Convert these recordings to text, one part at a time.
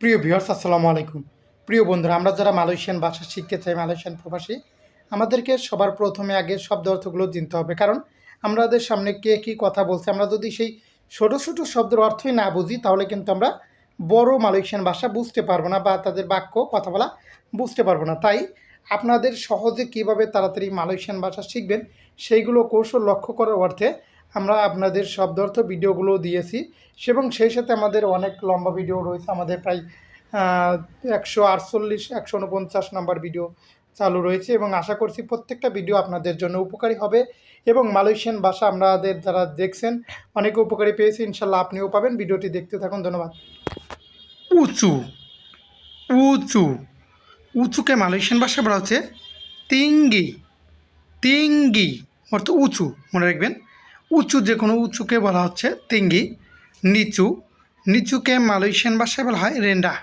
প্রিয় ভিউয়ার্স, আসসালামু আলাইকুম। প্রিয় বন্ধুরা, আমরা যারা মালয়েশিয়ান ভাষা শিখতে চাই, মালয়েশিয়ান প্রবাসী, আমাদেরকে সবার প্রথমে আগে শব্দ অর্থগুলো জানতে হবে। কারণ আমাদের সামনে কে কী কথা বলছে, আমরা যদি সেই ছোটো ছোটো শব্দের অর্থই না বুঝি, তাহলে কিন্তু আমরা বড় মালয়েশিয়ান ভাষা বুঝতে পারব না বা তাদের বাক্য, কথা বলা বুঝতে পারব না। তাই আপনাদের সহজে কীভাবে তাড়াতাড়ি মালয়েশিয়ান ভাষা শিখবেন, সেইগুলো কৌশল লক্ষ্য করার অর্থে আমরা আপনাদের শব্দার্থ ভিডিওগুলো দিয়েছি এবং সেই সাথে আমাদের অনেক লম্বা ভিডিও রয়েছে। আমাদের প্রায় একশো আটচল্লিশ, একশো উনপঞ্চাশ নম্বর ভিডিও চালু রয়েছে এবং আশা করছি প্রত্যেকটা ভিডিও আপনাদের জন্য উপকারী হবে এবং মালয়েশিয়ান ভাষা আমাদের যারা দেখছেন, অনেক উপকারী পেয়েছি। ইনশাল্লাহ আপনিও পাবেন। ভিডিওটি দেখতে থাকুন। ধন্যবাদ। উঁচু উঁচু, উঁচুকে মালয়েশিয়ান ভাষায় বলা হচ্ছে তিঙ্গি। তিঙ্গি, অর্থ উঁচু। মনে রাখবেন। উঁচু যে কোনো উঁচুকে বলা হচ্ছে, তিঙ্গি, নিচু। নিচুকে মালয়েশিয়ান ভাষায় বলা হয় রেন্ডা।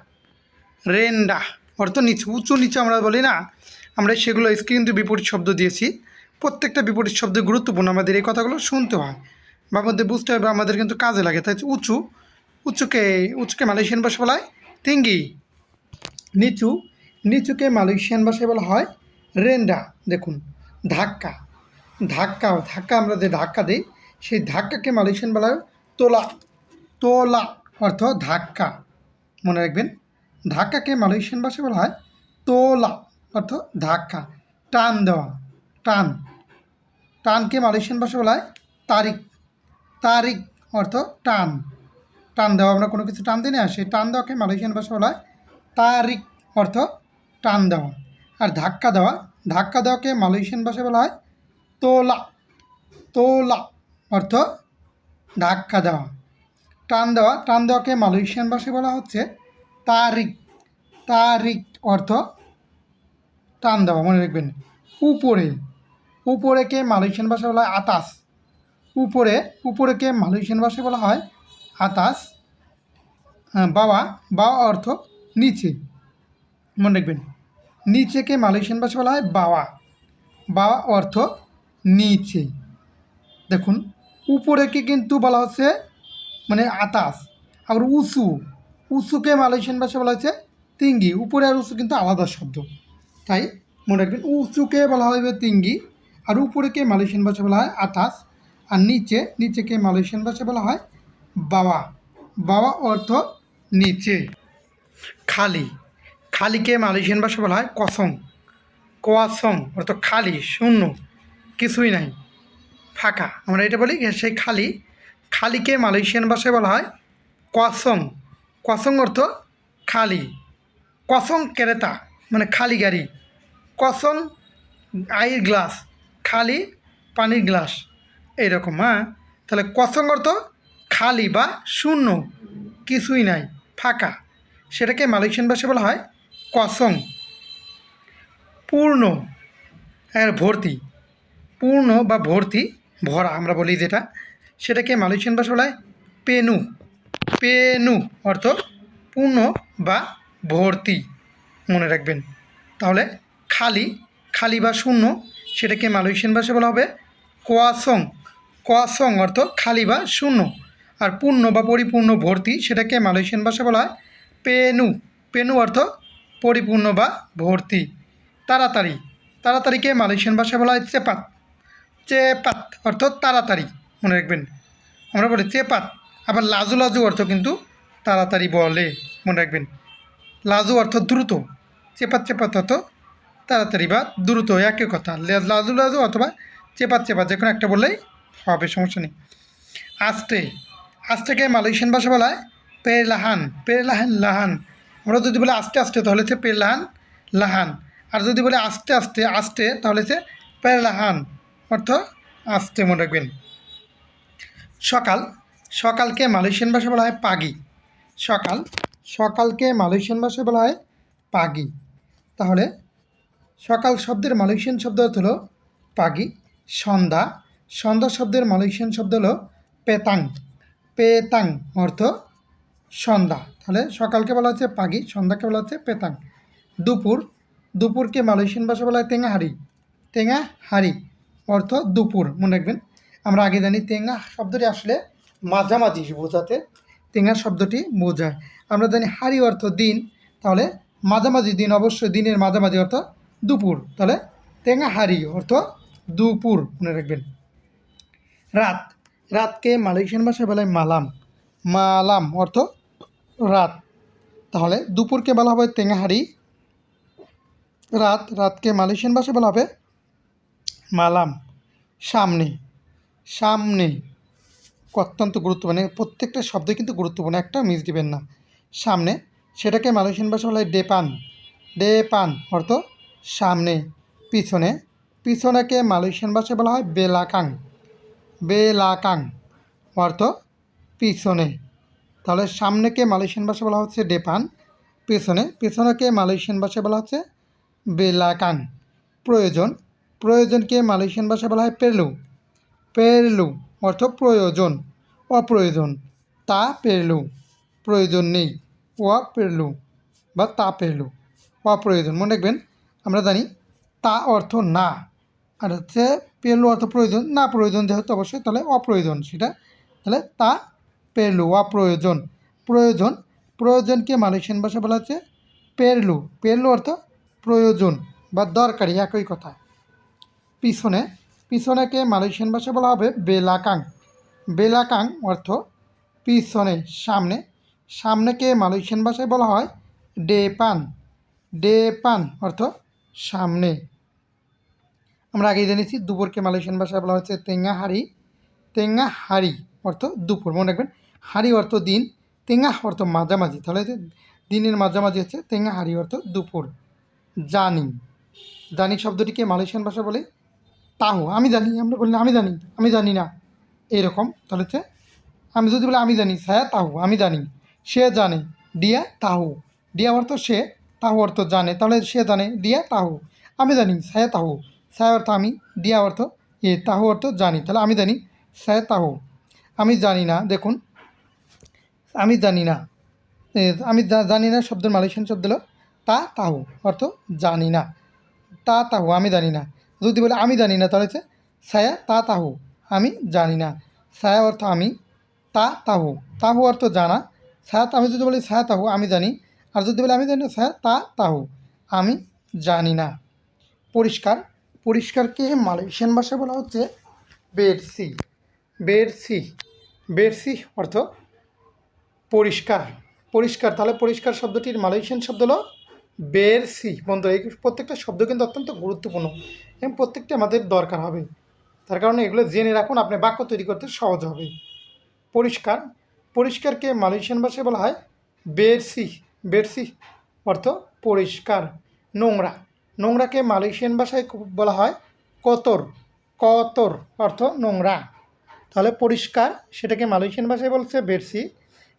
রেন্ডা অর্থ নিচু। উঁচু, নিচু আমরা বলি না। আমরা সেগুলো কিন্তু বিপরীত শব্দ দিয়েছি। প্রত্যেকটা বিপরীত শব্দ গুরুত্বপূর্ণ। আমাদের এই কথাগুলো শুনতে হয়। বা আমাদের বুঝতে হবে আমাদের কিন্তু কাজে লাগে। তাই উঁচু। উঁচুকে উঁচুকে মালয়েশিয়ান ভাষা বলা হয় তিঙ্গি। নিচু। নিচুকে মালয়েশিয়ান ভাষায় বলা হয় রেন্ডা। দেখুন, ধাক্কা। ধাক্কা ধাক্কা আমরা যে ধাক্কা দিই, সেই ধাক্কাকে মালয়েশিয়ান বলা হয় তোলা। তোলা অর্থ ধাক্কা। মনে রাখবেন, ধাক্কাকে মালয়েশিয়ান ভাষায় বলা হয় তোলা অর্থ ধাক্কা, টান দেওয়া, টান। টানকে মালয়েশিয়ান ভাষায় বলা হয় তারিখ। তারিখ অর্থ টান। টান দেওয়া আমরা কোনো কিছু টান দিই না, সেই টান দেওয়াকে মালয়েশিয়ান ভাষা বলা হয় তারিখ অর্থ টান দেওয়া। আর ধাক্কা দেওয়া, ধাক্কা দেওয়াকে মালয়েশিয়ান ভাষায় বলা হয় তোলা তোলা অর্থ ধাক্কা দেওয়া। টান দেওয়া টান দেওয়াকে মালয়েশিয়ান ভাষায় বলা হচ্ছে তারিক তারিক অর্থ টান দেওয়া মনে রাখবেন। উপরে উপরেকে মালয়েশিয়ান ভাষায় বলা হয় আতাস। উপরে উপরেকে মালয়েশিয়ান ভাষায় বলা হয় আতাস। হ্যাঁ, বাবা বাবা অর্থ নিচে। মনে রাখবেন। নিচেকে মালয়েশিয়ান ভাষায় বলা হয় বাবা বাবা অর্থ নিচে। দেখুন, উপরেকে কিন্তু বলা হচ্ছে মানে আতাস আবার উঁচু। উঁচুকে মালয়েশিয়ান ভাষায় বলা হচ্ছে তিঙ্গি। উপরে আর উঁচু কিন্তু আলাদা শব্দ। তাই মনে রাখবেন, উঁচুকে বলা হবে তিঙ্গি, আর উপরেকে মালয়েশিয়ান ভাষা বলা হয় আতাস আর নিচে, নিচেকে মালয়েশিয়ান ভাষা বলা হয় বাবা বাবা অর্থ নিচে। খালি। খালিকে মালয়েশিয়ান ভাষা বলা হয় কসং কোয়াসং অর্থ খালি, শূন্য। কিছুই নাই। ফাঁকা। আমরা এটা বলি সেই খালি, খালিকে মালয়েশিয়ান ভাষায় বলা হয় কসং কসং অর্থ খালি। কসং কেরেতা মানে খালি গাড়ি। কসং আইর গ্লাস, খালি পানির গ্লাস। এইরকম হ্যাঁ? তাহলে কসং অর্থ খালি বা শূন্য, কিছুই নাই, ফাঁকা। সেটাকে মালয়েশিয়ান ভাষায় বলা হয় কসং পূর্ণ হ্যাঁ ভর্তি। পূর্ণ বা ভর্তি ভরা আমরা বলি যেটা, সেটাকে মালয়েশিয়ান ভাষা বলা হয় পেনু। পেনু অর্থ পূর্ণ বা ভর্তি, মনে রাখবেন। তাহলে খালি খালি বা শূন্য, সেটাকে মালয়েশিয়ান ভাষা বলা হবে কোয়াসং। কোয়াসং অর্থ খালি বা শূন্য। আর পূর্ণ বা পরিপূর্ণ ভর্তি, সেটাকে মালয়েশিয়ান ভাষা বলা হয় পেনু। পেনু অর্থ পরিপূর্ণ বা ভর্তি। তাড়াতাড়ি। তাড়াতাড়িকে মালয়েশিয়ান ভাষায় বলা হয় চেপাত চেপাত অর্থ তাড়াতাড়ি, মনে রাখবেন। আমরা বলি চেপাত আবার লাজু লাজু অর্থ কিন্তু তাড়াতাড়ি বলে, মনে রাখবেন। লাজু অর্থ দ্রুত, চেপাত চেপাত অর্থ তাড়াতাড়ি বা দ্রুত, একই কথা। লাজু লাজু অথবা চেপাত চেপাত যে কোনো একটা বললেই হবে, সমস্যা নেই। আস্তে, আস্তেকে মালয়েশিয়ান ভাষা বলা হয় পেরলাহান পেরলাহান লাহান। আমরা যদি বলি আস্তে আস্তে, তাহলে হচ্ছে পেরলাহান লাহান। আর যদি বলে আস্তে আস্তে আস্তে, তাহলে হচ্ছে পেরলাহান। অর্থ আস্তে মনে রাখবেন। সকাল, সকালকে মালয়েশিয়ান ভাষায় বলা হয় পাগি। সকাল, সকালকে মালয়েশিয়ান ভাষায় বলা হয় পাগি। তাহলে সকাল শব্দের মালয়েশিয়ান শব্দ হলো পাগি। সন্ধ্যা সন্ধ্যা শব্দের মালয়েশিয়ান শব্দ হলো পেতাং। পেতাং অর্থ সন্ধ্যা। তাহলে সকালকে বলা হচ্ছে পাগি, সন্ধ্যাকে বলা হচ্ছে পেতাং। দুপুর, দুপুরকে মালয়েশিয়ান ভাষা বলা হয় তেঙ্গাহারি। তেঙ্গাহারি। অর্থ দুপুর। মনে রাখবেন, আমরা আগে জানি তেঙ্গা শব্দটি আসলে মাঝামাঝি বোঝাতে তেঙ্গা শব্দটি বোঝায়। আমরা জানি হারি অর্থ দিন, তাহলে মাঝামাঝি দিন অবশ্যই দিনের মাঝামাঝি অর্থ দুপুর। তাহলে তেঙ্গা হারি অর্থ দুপুর, মনে রাখবেন। রাত, রাতকে মালয়েশিয়ান ভাষায় বলা মালাম। মালাম অর্থ রাত। তাহলে দুপুরকে বলা হবে তেঙ্গাহারি রাত, রাতকে মালয়েশিয়ান ভাষায় বলা হবে মালাম। সামনে সামনে। অত্যন্ত গুরুত্বপূর্ণ। প্রত্যেকটা শব্দ কিন্তু গুরুত্বপূর্ণ। একটা মিস দিবেন না। সামনে, সেটাকে মালয়েশিয়ান ভাষা বলা হয় ডেপান। ডেপান অর্থ সামনে। পিছনে, পিছনেকে মালয়েশিয়ান ভাষায় বলা হয় বেলাকাং। বেলাকাং অর্থ পিছনে। তাহলে সামনেকে মালয়েশিয়ান ভাষায় বলা হচ্ছে ডেপান। পেছনে, পেছনেকে মালয়েশিয়ান ভাষায় বলা হচ্ছে বেলাকাং। প্রয়োজন প্রয়োজনকে মালয়েশিয়ান ভাষায় বলা হয় পেরলু। পেরলু অর্থ প্রয়োজন, অপ্রয়োজন। তা পেরলু, প্রয়োজন নেই। ও পেরলু বা তা পেরলু, অপ্রয়োজন। মনে রাখবেন, আমরা জানি তা অর্থ না। আর হচ্ছে পেরলু অর্থ প্রয়োজন, না প্রয়োজন যেহেতু অবশ্যই, তাহলে অপ্রয়োজন সেটা। তাহলে তা পেরলু, অপ্রয়োজন। প্রয়োজন, প্রয়োজনকে মালয়েশিয়ান ভাষা বলা হচ্ছে পেরলু। পেরলু অর্থ প্রয়োজন বা দরকারি, একই কথা। পিছনে, পিছনেকে মালয়েশিয়ান ভাষা বলা হবে বেলাকাং। বেলাকাং অর্থ পিছনে, সামনে। সামনেকে মালয়েশিয়ান ভাষায় বলা হয় ডেপান। ডেপান অর্থ সামনে। আমরা আগে জেনেছি, দুপুরকে মালয়েশিয়ান ভাষায় বলা হচ্ছে তেঙ্গা হাড়ি তেঙ্গা হাড়ি অর্থ দুপুর, মনে রাখবেন। হাড়ি অর্থ দিন, তেঙ্গা অর্থ মাঝামাঝি। তাহলে দিনের মাঝামাঝি হচ্ছে তেঙ্গা হাড়ি অর্থ দুপুর। জানি। জানি শব্দটিকে মালয়েশিয়ান ভাষা বলে তাহু, আমি জানি, আমরা বলি আমি জানি আমি জানি না। এইরকম তাহলে আমি যদি বলি আমি জানি ছায়া তাহু, আমি জানি। সে জানে ডিয়া তাহু। ডিয়া অর্থ সে, তাহু অর্থ জানে। তাহলে সে জানে ডিয়া তাহু। আমি জানি ছায়া তাহু। ছায়া অর্থ আমি ডিয়া অর্থ এ, তাহু অর্থ জানি। তাহলে আমি জানি ছায়া তাহু। আমি জানি না, দেখুন, আমি জানি না। আমি জানি না শব্দের মালয়েশিয়ান শব্দ হলো, তা তাহু, অর্থ জানি না। তা তাহু, আমি জানি না। যদি বলে আমি জানি না, তাহলে হচ্ছে ছায়া তা তাহু। আমি জানি না। ছায়া অর্থ আমি, তা তাহু। তাহু অর্থ জানা। ছায়া আমি যদি বলি ছায়া তাহু, আমি জানি। আর যদি বলি আমি জানি না ছায়া তা তাহু। আমি জানি না। পরিষ্কার। পরিষ্কারকে মালয়েশিয়ান ভাষায় বলা হচ্ছে বেডসি বেডসি বেডসি অর্থ পরিষ্কার। পরিষ্কার। তাহলে পরিষ্কার শব্দটির মালয়েশিয়ান শব্দ হলো বেরসি বন্ধু, এই প্রত্যেকটা শব্দ কিন্তু অত্যন্ত গুরুত্বপূর্ণ। এবং প্রত্যেকটা আমাদের দরকার হবে। তার কারণে এগুলো জেনে রাখুন, আপনি বাক্য তৈরি করতে সহজ হবে। পরিষ্কার, পরিষ্কারকে মালয়েশিয়ান ভাষায় বলা হয় বেরসি। বেরসি অর্থ পরিষ্কার, নোংরা। নোংরাকে মালয়েশিয়ান ভাষায় বলা হয় কতর। কতর অর্থ নোংরা। তাহলে পরিষ্কার, সেটাকে মালয়েশিয়ান ভাষায় বলছে বেরসি।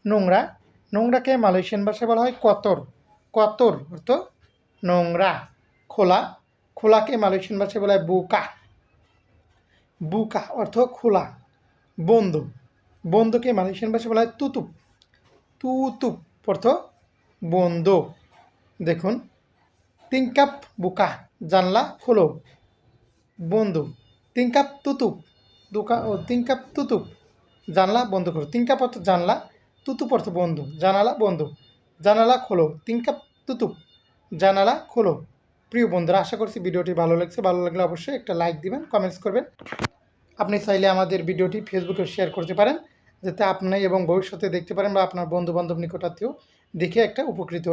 নোংরা, নোংরাকে মালয়েশিয়ান ভাষায় বলা হয় কতর। কতর অর্থ নোংরা। খোলা খোলাকে মালয়েশিয়ান ভাষায় বলা হয় বুকা। বুকা অর্থ খোলা। বন্ধু। বন্ধুকে মালয়েশিয়ান ভাষায় বলা হয় তুতুপ। তুতুপ অর্থ বন্ধু। দেখুন তিনকাপ বুকা, জানলা খোলো। বন্ধু। তিন কাপ তুতুপ। দুকা, ও, তিন কাপ তুতুপ। জানলা বন্ধ করো। তিন কাপ অর্থ জানলা, তুতুপ অর্থ বন্ধু। জানালা বন্ধু। জানালা খোলো। তিন কাপ তুতুপ। জানালা খোলো। প্রিয় বন্ধুরা, আশা করছি ভিডিওটি ভালো লাগছে। ভালো লাগলে অবশ্যই একটা লাইক দিবেন কমেন্টস করবেন। আপনি চাইলে আমাদের ভিডিওটি ফেসবুকে শেয়ার করতে পারেন, যাতে আপনি এবং ভবিষ্যতে দেখতে পারেন বা আপনার বন্ধু বান্ধব নিকটাত্মীয় দেখে একটা উপকৃত